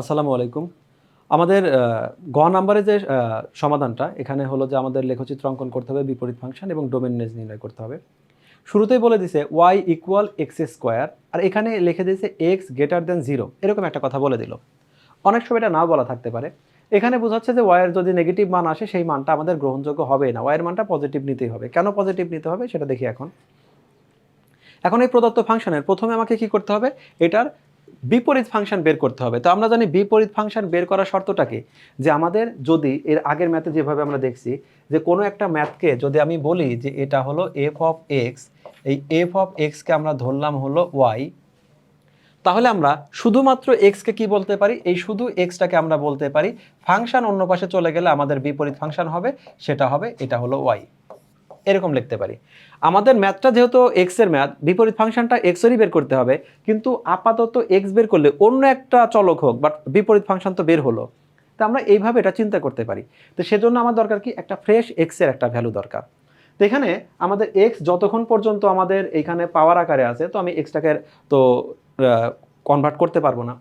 আসসালামু আলাইকুম। আমাদের গ নাম্বারে যে সমাধানটা, এখানে হলো যে আমাদের লেখচিত্র অঙ্কন করতে হবে, বিপরীত ফাংশন এবং ডোমেন নেজ নির্ণয় করতে হবে। শুরুতেই বলে দিছে ওয়াই ইকুয়াল এক্স স্কোয়ার আর এখানে লিখে দিয়েছে এক্স গ্রেটার দেন জিরো এরকম একটা কথা বলে দিল। অনেক সময় এটা নাও বলা থাকতে পারে। এখানে বোঝাচ্ছে যে ওয়াইয়ের যদি নেগেটিভ মান আসে, সেই মানটা আমাদের গ্রহণযোগ্য হবে না। ওয়াইয়ের মানটা পজিটিভ নিতেই হবে। কেন পজিটিভ নিতে হবে, সেটা দেখি এখন। এখন এই প্রদত্ত ফাংশনের প্রথমে আমাকে কি করতে হবে? এটার বিপরীত ফাংশন বের করতে হবে। তো আমরা জানি বিপরীত ফাংশন বের করার শর্তটা কি? যে আমাদের যদি এর আগের ম্যাথে যেভাবে আমরা দেখছি, যে কোনো একটা ম্যাথকে যদি আমি বলি যে এটা হলো এফ অফ এক্স এই এফ অফ এক্সকে আমরা ধরলাম হলো ওয়াই তাহলে আমরা শুধুমাত্র এক্সকে কি বলতে পারি? এই শুধু এক্সটাকে আমরা বলতে পারি। ফাংশন অন্য পাশে চলে গেলে আমাদের বিপরীত ফাংশন হবে, সেটা হবে এটা হলো ওয়াই এরকম লিখতে পারি। আমাদের ম্যাথটা যেহেতু এক্সের ম্যাথ বিপরীত ফাংশনটা এক্সেরই বের করতে হবে, কিন্তু আপাতত এক্স বের করলে অন্য একটা চলক হোক বাট বিপরীত ফাংশন তো বের হলো। তো আমরা এইভাবে এটা চিন্তা করতে পারি। তো সেজন্য আমার দরকার কি? একটা ফ্রেশ এক্সের একটা ভ্যালু দরকার। তো এখানে আমাদের এক্স যতক্ষণ পর্যন্ত আমাদের এখানে পাওয়ার আকারে আছে, তো আমি এক্সটাকে তো কনভার্ট করতে পারব না।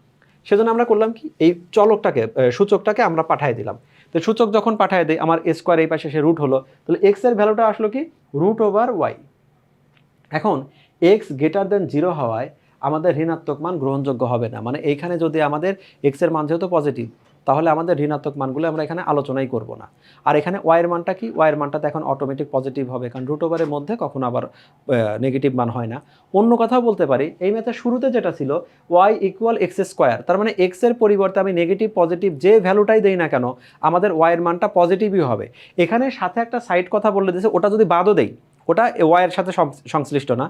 সেজন্য আমরা করলাম কি? এই চলকটাকে সূচকটাকে আমরা পাঠিয়ে দিলাম। তো সূচক যখন পাঠায় দেয়, আমার স্কোয়ার এই পাশে সে রুট হলো, তাহলে এক্সের ভ্যালুটা আসলো কি? রুট ওভার ওয়াই এখন এক্স গ্রেটার দেন জিরো হওয়ায় আমাদের ঋণাত্মক মান গ্রহণযোগ্য হবে না। মানে এইখানে যদি আমাদের এক্সের মান যেহেতু পজিটিভ তাহলে আমাদের ঋণাত্মক মানগুলো আমরা এখানে আলোচনাই করব না। আর এখানে ওয়াইয়ের মানটা কি? ওয়াইয়ের মানটা তো এখন অটোমেটিক পজিটিভ হবে, কারণ রুট ওভারের মধ্যে কখনো আবার নেগেটিভ মান হয় না। অন্য কথাও বলতে পারি, এই ম্যাথের শুরুতে যেটা ছিল ওয়াই ইকুয়াল এক্স স্কোয়ার তার মানে এক্সের পরিবর্তে আমি নেগেটিভ পজিটিভ যে ভ্যালুটাই দেই না কেন, আমাদের ওয়াইয়ের মানটা পজিটিভই হবে। এখানে সাথে একটা সাইড কথা বলে দিয়েছে, ওটা যদি বাদও দেই, ওটা ওয়াইয়ের সাথে সংশ্লিষ্ট না।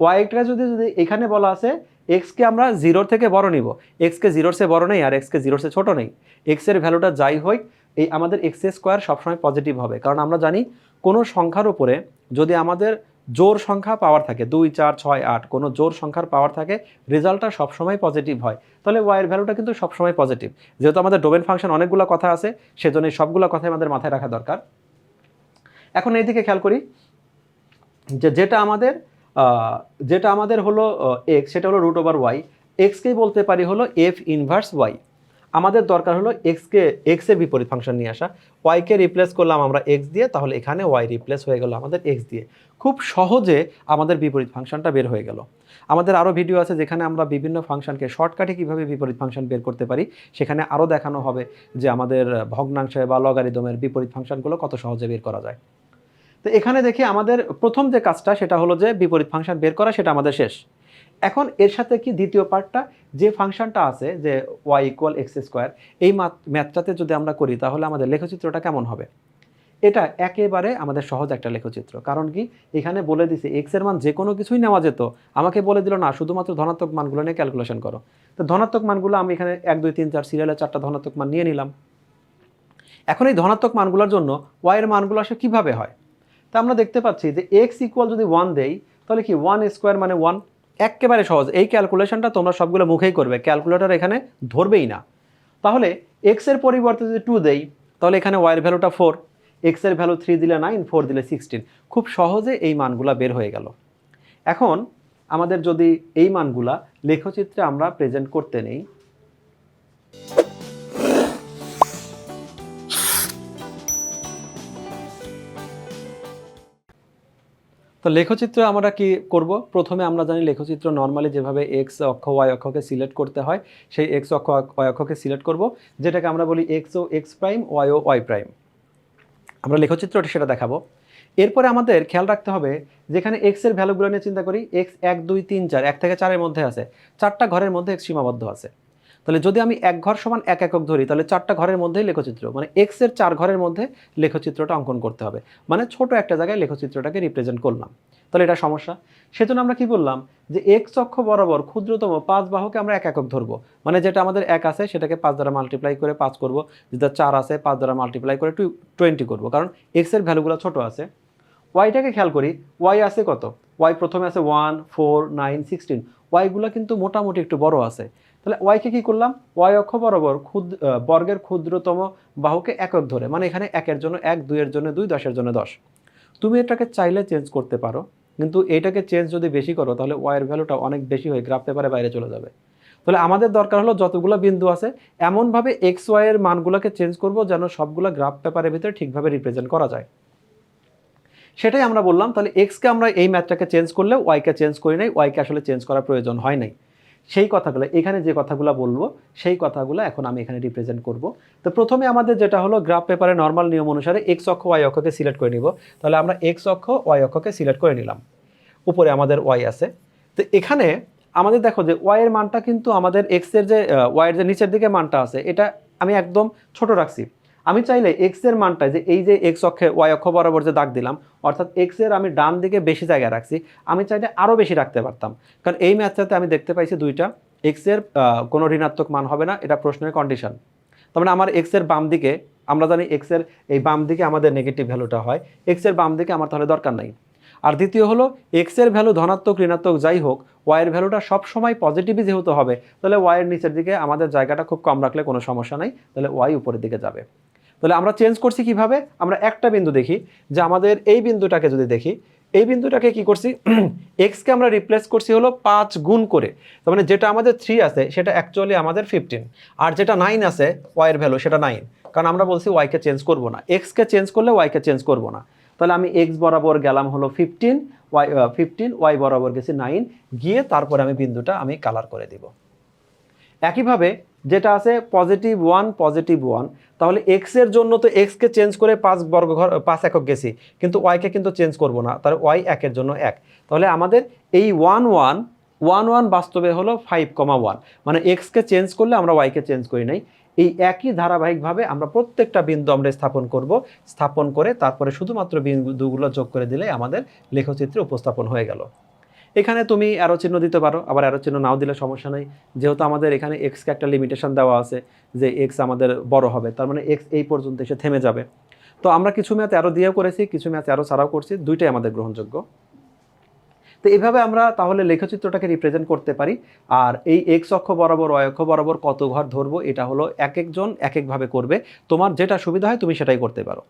ওয়াইটা যদি যদি এখানে বলা আছে এক্সকে আমরা জিরোর থেকে বড় নিব। এক্সকে জিরোর সে বড় নেই আর এক্সকে জিরোর সে ছোট নেই। এক্সের ভ্যালুটা যাই হোক, এই আমাদের এক্স স্কোয়ার সবসময় পজিটিভ হবে। কারণ আমরা জানি কোনো সংখ্যার উপরে যদি আমাদের জোর সংখ্যা পাওয়ার থাকে, দুই, চার, ছয়, আট, কোনো জোর সংখ্যার পাওয়ার থাকে রেজাল্টটা সবসময় পজিটিভ হয়। তাহলে ওয়াইয়ের ভ্যালুটা কিন্তু সবসময় পজিটিভ যেহেতু আমাদের ডোমেন ফাংশন অনেকগুলো কথা আছে সেজন্য এই সবগুলো কথাই আমাদের মাথায় রাখা দরকার। এখন এইদিকে খেয়াল করি যে যেটা আমাদের যেটা আমাদের হলো এক্স সেটা হলো রুট ওভার ওয়াই এক্সকেই বলতে পারি হলো এফ ইনভার্স ওয়াই আমাদের দরকার হলো এক্সকে এক্সের বিপরীত ফাংশন নিয়ে আসা। ওয়াইকে রিপ্লেস করলাম আমরা এক্স দিয়ে, তাহলে এখানে ওয়াই রিপ্লেস হয়ে গেল আমাদের এক্স দিয়ে। খুব সহজে আমাদের বিপরীত ফাংশনটা বের হয়ে গেল। আমাদের আরও ভিডিও আছে যেখানে আমরা বিভিন্ন ফাংশনকে শর্টকাটে কীভাবে বিপরীত ফাংশন বের করতে পারি, সেখানে আরও দেখানো হবে যে আমাদের ভগ্নাংশে বা লগারিদমের বিপরীত ফাংশনগুলো কত সহজে বের করা যায়। তো এখানে দেখি আমাদের প্রথম যে কাজটা সেটা হলো যে বিপরীত ফাংশন বের করা, সেটা আমাদের শেষ। এখন এর সাথে কি দ্বিতীয় পার্টটা যে ফাংশনটা আছে যে ওয়াই ইকুয়াল এক্স স্কোয়ার এই ম্যাথটাতে যদি আমরা করি, তাহলে আমাদের লেখচিত্রটা কেমন হবে? এটা একেবারে আমাদের সহজ একটা লেখচিত্র। কারণ কি? এখানে বলে দিছে এক্সের মান যে কোনো কিছুই নেওয়া যেত, আমাকে বলে দিল, না, শুধুমাত্র ধনাত্মক মানগুলো নিয়ে ক্যালকুলেশন করো। তো ধনাত্মক মানগুলো আমি এখানে এক, দুই, তিন, চার সিরিয়ালে চারটা ধনাত্মক মান নিয়ে নিলাম। এখন এই ধনাত্মক মানগুলোর জন্য ওয়াই এর মানগুলো আসলে কীভাবে হয়? তা আমরা দেখতে পাচ্ছি যে এক্স ইকুয়াল যদি ওয়ান দেই, তাহলে কি ওয়ান স্কোয়ার মানে ওয়ান একেবারে সহজ। এই ক্যালকুলেশনটা তোমরা সবগুলো মুখেই করবে। ক্যালকুলেটর এখানে ধরবেই না। তাহলে এক্সের পরিবর্তে যদি টু দেই, তাহলে এখানে ওয়াইয়ের ভ্যালুটা ফোর এক্সের ভ্যালু থ্রি দিলে নাইন ফোর দিলে সিক্সটিন খুব সহজে এই মানগুলা বের হয়ে গেল। এখন আমাদের যদি এই মানগুলা লেখচিত্রে আমরা প্রেজেন্ট করতে নেই তো লেখচিত্র আমরা কি করব? প্রথমে আমরা জানি লেখচিত্র নর্মালি যেভাবে এক্স অক্ষ ওয়াই অক্ষকে সিলেক্ট করতে হয়, সেই এক্স অক্ষ ওয়াই অক্ষকে সিলেক্ট করব, যেটাকে আমরা বলি এক্স ও এক্স প্রাইম ওয়াই ও ওয়াই প্রাইম আমরা লেখচিত্রটি সেটা দেখাবো। এরপরে আমাদের খেয়াল রাখতে হবে, যেখানে এক্সের ভ্যালুগুলো নিয়ে চিন্তা করি এক্স এক, দুই, তিন, চার, এক থেকে চারের মধ্যে আছে। চারটা ঘরের মধ্যে এক্স সীমাবদ্ধ আছে। তাহলে যদি আমি এক ঘর সমান এক একক ধরি, তাহলে চারটা ঘরের মধ্যেই লেখচিত্র মানে এক্সের চার ঘরের মধ্যে লেখচিত্রটা অঙ্কন করতে হবে। মানে ছোট একটা জায়গায় লেখচিত্রটাকে রিপ্রেজেন্ট করলাম। তাহলে এটা সমস্যা। সেজন্য আমরা কি বললাম যে এক্স অক্ষ বরাবর ক্ষুদ্রতম পাঁচ বাহুকে আমরা এক একক ধরবো। মানে যেটা আমাদের এক আছে, সেটাকে পাঁচ দ্বারা মাল্টিপ্লাই করে পাঁচ করব। যেটা চার আছে, পাঁচ দ্বারা মাল্টিপ্লাই করে টু টোয়েন্টি করব। কারণ এক্সের ভ্যালুগুলো ছোট আছে। ওয়াইটাকে খেয়াল করি ওয়াই আছে কত? ওয়াই প্রথমে আছে ওয়ান ফোর নাইন সিক্সটিন ওয়াইগুলো কিন্তু মোটামুটি একটু বড় আছে। তাহলে ওয়াইকে কি করলাম? ওয়াই অক্ষ বরাবর ক্ষুদ্র বর্গের ক্ষুদ্রতম বাহুকে একক ধরে মানে এখানে একের জন্য এক, দুইয়ের জন্য দুই, দশের জন্য দশ। তুমি এটাকে চাইলে চেঞ্জ করতে পারো, কিন্তু এইটাকে চেঞ্জ যদি বেশি করো, তাহলে ওয়াইয়ের ভ্যালুটা অনেক বেশি হয়ে গ্রাফ পেপারে বাইরে চলে যাবে। তাহলে আমাদের দরকার হলো যতগুলো বিন্দু আছে, এমনভাবে এক্স ওয়াই এর মানগুলোকে চেঞ্জ করব যেন সবগুলো গ্রাফ পেপারের ভিতরে ঠিকভাবে রিপ্রেজেন্ট করা যায়। সেটাই আমরা বললাম, তাহলে এক্সকে আমরা এই ম্যাথটাকে চেঞ্জ করলে ওয়াইকে চেঞ্জ করি নাই ওয়াইকে আসলে চেঞ্জ করার প্রয়োজন হয় নাই। সেই কথাগুলো, এখানে যে কথাগুলো বলব, সেই কথাগুলো এখন আমি এখানে রিপ্রেজেন্ট করব। তো প্রথমে আমাদের যেটা হলো গ্রাফ পেপারে নর্মাল নিয়ম অনুসারে এক্স অক্ষ ওয়াই অক্ষকে সিলেক্ট করে নিব। তাহলে আমরা এক্স অক্ষ ওয়াই অক্ষকে সিলেক্ট করে নিলাম। উপরে আমাদের ওয়াই আছে। তো এখানে আমাদের দেখো যে ওয়াই এর মানটা কিন্তু আমাদের এক্সের যে ওয়াইয়ের যে নিচের দিকে মানটা আছে, এটা আমি একদম ছোট রাখছি। আমি চাইলে এক্সের মানটা যে এই যে এক্স অক্ষে ওয়াই অক্ষ বরাবর যে দাগ দিলাম, অর্থাৎ এক্সের আমি ডান দিকে বেশি জায়গায় রাখছি, আমি চাইলে আরও বেশি রাখতে পারতাম। কারণ এই ম্যাথটাতে আমি দেখতে পাইছি দুইটা এক্সের কোনো ঋণাত্মক মান হবে না, এটা প্রশ্নের কন্ডিশন তার মানে আমার এক্সের বাম দিকে, আমরা জানি এক্সের এই বাম দিকে আমাদের নেগেটিভ ভ্যালুটা হয় এক্সের বাম দিকে আমার তাহলে দরকার নাই। আর দ্বিতীয় হলো এক্সের ভ্যালু ধনাত্মক, ঋণাত্মক যাই হোক ওয়াই এর ভ্যালুটা সব সময় পজিটিভই যেহেতু হবে, তাহলে ওয়াই এর নিচের দিকে আমাদের জায়গাটা খুব কম রাখলে কোনো সমস্যা নাই, তাহলে ওয়াই উপরের দিকে যাবে। তাহলে আমরা চেঞ্জ করছি কীভাবে? আমরা একটা বিন্দু দেখি যে আমাদের এই বিন্দুটাকে যদি দেখি, এই বিন্দুটাকে কি করছি? এক্সকে আমরা রিপ্লেস করছি হলো পাঁচ গুণ করে। তার মানে যেটা আমাদের থ্রি আছে, সেটা অ্যাকচুয়ালি আমাদের ফিফটিন আর যেটা নাইন আছে ওয়াইয়ের ভ্যালু সেটা নাইন কারণ আমরা বলছি ওয়াইকে চেঞ্জ করব না। এক্সকে চেঞ্জ করলে ওয়াইকে চেঞ্জ করব না। তাহলে আমি এক্স বরাবর গেলাম হলো ফিফটিন ওয়াই ফিফটিন ওয়াই বরাবর গেছি নাইন গিয়ে তারপরে আমি বিন্দুটা আমি কালার করে দিব। একইভাবে যেটা আছে পজিটিভ ওয়ান পজিটিভ ওয়ান তাহলে এক্সের জন্য তো এক্সকে চেঞ্জ করে পাঁচ বর্গ ঘর, পাঁচ একক গেছি, কিন্তু ওয়াইকে কিন্তু চেঞ্জ করব না তাহলে ওয়াই একের জন্য এক। তাহলে আমাদের এই ওয়ান ওয়ান ওয়ান ওয়ান বাস্তবে হলো ফাইভ কমা ওয়ান মানে এক্সকে চেঞ্জ করলে আমরা ওয়াইকে চেঞ্জ করি নাই। এই একই ধারাবাহিকভাবে আমরা প্রত্যেকটা বিন্দু আমরা স্থাপন করব, স্থাপন করে তারপরে শুধুমাত্র বিন্দুগুলো যোগ করে দিলে আমাদের লেখচিত্রে উপস্থাপন হয়ে গেল। এখানে তুমি অ্যারো চিহ্ন দিতে পারো, আবার অ্যারো চিহ্ন নাও দিলে সমস্যা নেই। যেহেতু আমাদের এখানে এক্সকে একটা লিমিটেশন দেওয়া আছে যে এক্স আমাদের বড় হবে, তার মানে এক্স এই পর্যন্ত এসে থেমে যাবে। তো আমরা কিছু ম্যাথ অ্যারো দিয়েও করেছি, কিছু ম্যাথ অ্যারো ছাড়াও করছি, দুইটাই আমাদের গ্রহণযোগ্য। তো এইভাবে আমরা তাহলে লেখচিত্রটাকে রিপ্রেজেন্ট করতে পারি, আর এই এক্স অক্ষ বরাবর ওয়াই অক্ষ বরাবর কত ঘর ধরবো, এটা হলো এক একজন এক একভাবে করবে। তোমার যেটা সুবিধা হয় তুমি সেটাই করতে পারো।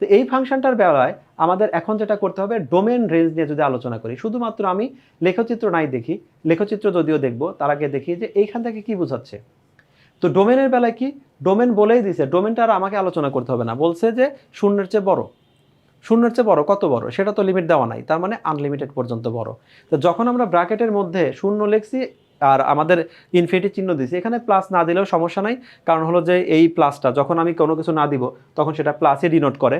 তো এই ফাংশনটার বেলায় আমাদের এখন যেটা করতে হবে ডোমেন রেঞ্জ নিয়ে যদি আলোচনা করি, শুধুমাত্র আমি লেখচিত্র নাই দেখি, লেখচিত্র যদিও দেখব, তার আগে দেখি যে এইখান থেকে কি বোঝাচ্ছে। তো ডোমেনের বেলায় কি? ডোমেন বলেই দিছে ডোমেনটা আর আমাকে আলোচনা করতে হবে না, বলছে যে শূন্যের চেয়ে বড়। শূন্যের চেয়ে বড় কত বড়? সেটা তো লিমিট দেওয়া নাই, তার মানে আনলিমিটেড পর্যন্ত বড়। তো যখন আমরা ব্র্যাকেটের মধ্যে শূন্য লিখছি আর আমাদের ইনফিনিটি চিহ্ন দিয়েছি। এখানে প্লাস না দিলেও সমস্যা নাই। কারণ হলো যে এই প্লাসটা যখন আমি কোনো কিছু না দিব, তখন সেটা প্লাসই ডিনোট করে।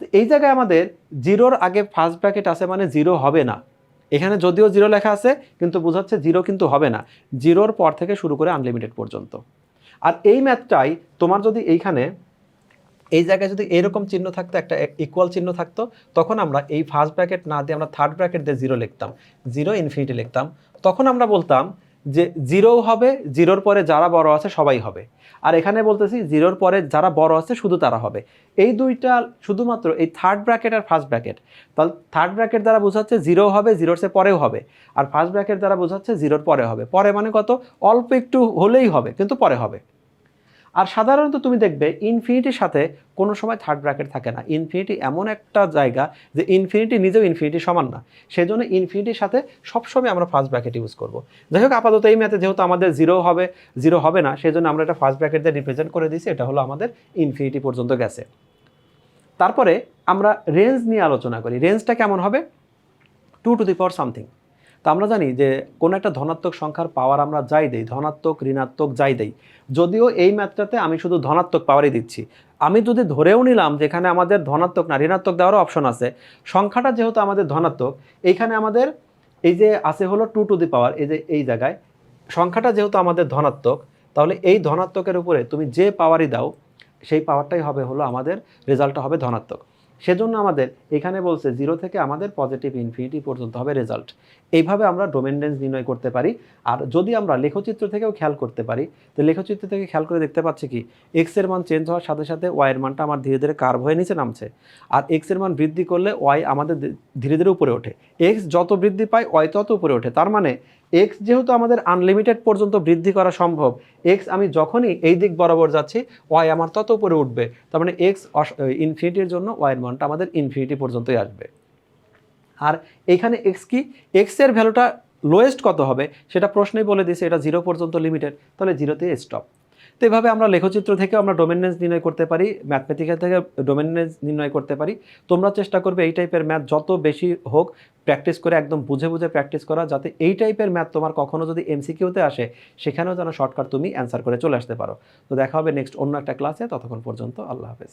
তো এই জায়গায় আমাদের জিরোর আগে ফার্স্ট ব্র্যাকেট আছে মানে জিরো হবে না। এখানে যদিও জিরো লেখা আছে, কিন্তু বোঝাচ্ছে জিরো কিন্তু হবে না। জিরোর পর থেকে শুরু করে আনলিমিটেড পর্যন্ত। আর এই ম্যাথটাই তোমার যদি এইখানে এই জায়গায় যদি এরকম চিহ্ন থাকতো, একটা ইকুয়াল চিহ্ন থাকতো, তখন আমরা এই ফার্স্ট ব্র্যাকেট না দিয়ে আমরা থার্ড ব্র্যাকেট দিয়ে জিরো লিখতাম। জিরো ইনফিনিটি লিখতাম। তখন আমরা বলতাম যে জিরোও হবে, জিরোর পরে যারা বড় আছে সবাই হবে। আর এখানে বলতেছি জিরোর পরে যারা বড় আছে শুধু তারা হবে। এই দুইটা শুধুমাত্র এই থার্ড ব্র্যাকেট আর ফার্স্ট ব্র্যাকেট তাহলে থার্ড ব্র্যাকেট দ্বারা বোঝাচ্ছে জিরো হবে, জিরোর সে পরেও হবে। আর ফার্স্ট ব্র্যাকেট দ্বারা বোঝাচ্ছে জিরোর পরে হবে। পরে মানে কত? অল্প একটু হলেই হবে, কিন্তু পরে হবে। আর সাধারণত তুমি দেখবে ইনফিনিটির সাথে কোনো সময় থার্ড ব্র্যাকেট থাকে না। ইনফিনিটি এমন একটা জায়গা যে ইনফিনিটি নিজেও ইনফিনিটি সমান না। সেই জন্য ইনফিনিটির সাথে সবসময় আমরা ফার্স্ট ব্র্যাকেট ইউজ করব। যাই হোক, আপাতত এই ম্যাথে যেহেতু আমাদের জিরো হবে জিরো হবে না সেই জন্য আমরা এটা ফার্স্ট ব্র্যাকেট দিয়ে রিপ্রেজেন্ট করে দিয়েছি, এটা হলো আমাদের ইনফিনিটি পর্যন্ত গেছে। তারপরে আমরা রেঞ্জ নিয়ে আলোচনা করি। রেঞ্জটা কেমন হবে? Two to the power something তো আমরা জানি যে কোনো একটা ধনাত্মক সংখ্যার পাওয়ার আমরা যাই দেই, ধনাত্মক, ঋণাত্মক যাই দেই। যদিও এই ম্যাথটাতে আমি শুধু ধনাত্মক পাওয়ারই দিচ্ছি। আমি যদি ধরেও নিলাম যেখানে আমাদের ধনাত্মক না ঋণাত্মক দেওয়ারও অপশন আছে, সংখ্যাটা যেহেতু আমাদের ধনাত্মক, এইখানে আমাদের এই যে আছে হলো টু টু দি পাওয়ার এই যে এই জায়গায়, সংখ্যাটা যেহেতু আমাদের ধনাত্মক, তাহলে এই ধনাত্মকের উপরে তুমি যে পাওয়ারই দাও, সেই পাওয়ারটাই হবে হলো আমাদের রেজাল্টটা হবে ধনাত্মক। সেজন্য আমাদের এখানে বলছে জিরো থেকে আমাদের পজিটিভ ইনফিনিটি পর্যন্ত হবে রেজাল্ট এইভাবে আমরা ডোমেন রেঞ্জ নির্ণয় করতে পারি। আর যদি আমরা লেখচিত্র থেকেও খেয়াল করতে পারি, তো লেখচিত্র থেকে খেয়াল করে দেখতে পাচ্ছি কি এক্সের মান চেঞ্জ হওয়ার সাথে সাথে ওয়াই এর মানটা আমার ধীরে ধীরে কার্ভ হয়ে নিচে নামছে। আর এক্সের মান বৃদ্ধি করলে ওয়াই আমাদের ধীরে ধীরে উপরে ওঠে। এক্স যত বৃদ্ধি পায় ওয়াই তত উপরে ওঠে। তার মানে এক্স যেহেতু আমাদের আনলিমিটেড পর্যন্ত বৃদ্ধি করা সম্ভব এক্স আমি যখনই এই দিক বরাবর যাচ্ছি ওয়াই আমার তত উপরে উঠবে। তার মানে এক্স ইনফিনিটির জন্য ওয়াইয়ের মানটা আমাদের ইনফিনিটি পর্যন্তই আসবে। আর এখানে এক্স কি? এক্সের ভ্যালুটা লোয়েস্ট কত হবে? সেটা প্রশ্নেই বলে দিয়েছে, এটা জিরো পর্যন্ত লিমিটেড তাহলে জিরোতে স্টপ তো এভাবে আমরা লেখচিত্র থেকে আমরা ডোমেনেন্স নির্ণয় করতে পারি ম্যাথমেটিক্যাল থেকে ডোমেনেন্স নির্ণয় করতে পারি। তোমরা চেষ্টা করবে এই টাইপের ম্যাথ যত বেশি হোক প্র্যাকটিস করে একদম বুঝে বুঝে প্র্যাকটিস করা, যাতে এই টাইপের ম্যাথ তোমার কখনো যদি এমসিকিউতে আসে, সেখানেও যেন শর্টকাট তুমি অ্যান্সার করে চলে আসতে পারো। তো দেখা হবে নেক্সট অন্য একটা ক্লাসে ততক্ষণ পর্যন্ত আল্লাহ হাফেজ।